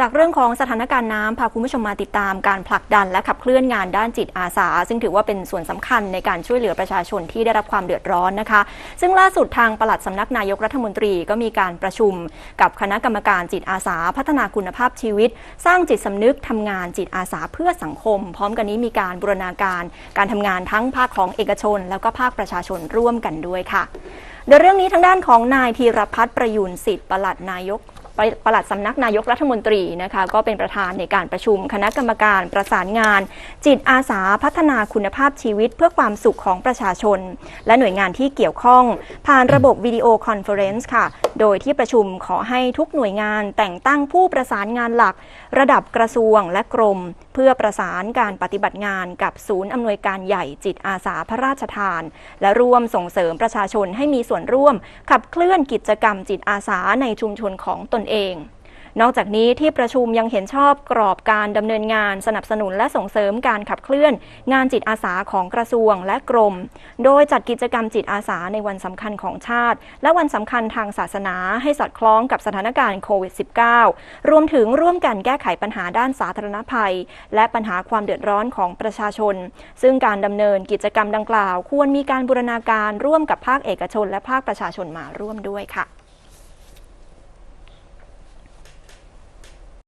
จากเรื่องของสถานการณ์น้ำพาคุณผู้ชมมาติดตามการผลักดันและขับเคลื่อนงานด้านจิตอาสา ซึ่งถือว่าเป็นส่วนสำคัญในการช่วยเหลือประชาชนที่ได้รับความเดือดร้อนนะคะ ซึ่งล่าสุดทางปลัดสำนักนายกรัฐมนตรีก็มีการประชุม กับคณะกรรมการจิตอาสา พัฒนาคุณภาพชีวิต สร้างจิตสำนึกทำงานจิตอาสาเพื่อสังคม พร้อมกันนี้มีการบูรณาการ การทำงานทั้งภาคของเอกชน แล้วก็ภาคประชาชนร่วมกันด้วยค่ะโดยเรื่องนี้ทางด้านของนายธีรพัฒน์ประยูนสิทธิ์ปลัดนายก ปลัดสำนักนายกรัฐมนตรีนะคะก็เป็นประธานในการประชุม คณะกรรมการประสานงาน จิตอาสาพัฒนาคุณภาพชีวิตเพื่อความสุขของประชาชน และหน่วยงานที่เกี่ยวข้อง ผ่านระบบวิดีโอคอนเฟอเรนซ์ค่ะ โดยที่ประชุมขอให้ทุกหน่วยงานแต่งตั้งผู้ประสานงานหลัก ระดับกระทรวงและกรม เพื่อประสานการปฏิบัติงานกับศูนย์อำนวยการใหญ่จิตอาสาพระราชทาน และร่วมส่งเสริมประชาชนให้มีส่วนร่วม ขับเคลื่อนกิจกรรมจิตอาสาในชุมชนของตนนเอง นอกจากนี้ที่ประชุมยังเห็นชอบกรอบการดำเนินงานสนับสนุนและส่งเสริมการขับเคลื่อน งานจิตอาสาของกระทรวงและกรม โดยจัดกิจกรรมจิตอาสาในวันสำคัญของชาติ และวันสำคัญทางศาสนาให้สอดคล้องกับสถานการณ์โควิด -19 รวมถึงร่วมกันแก้ไขปัญหาด้านสาธารณภัย และปัญหาความเดือดร้อนของประชาชน ซึ่งการดำเนินกิจกรรมดังกล่าว ควรมีการบูรณาการร่วมกับภาคเอกชน และภาคประชาชนมาร่วมด้วยค่ะ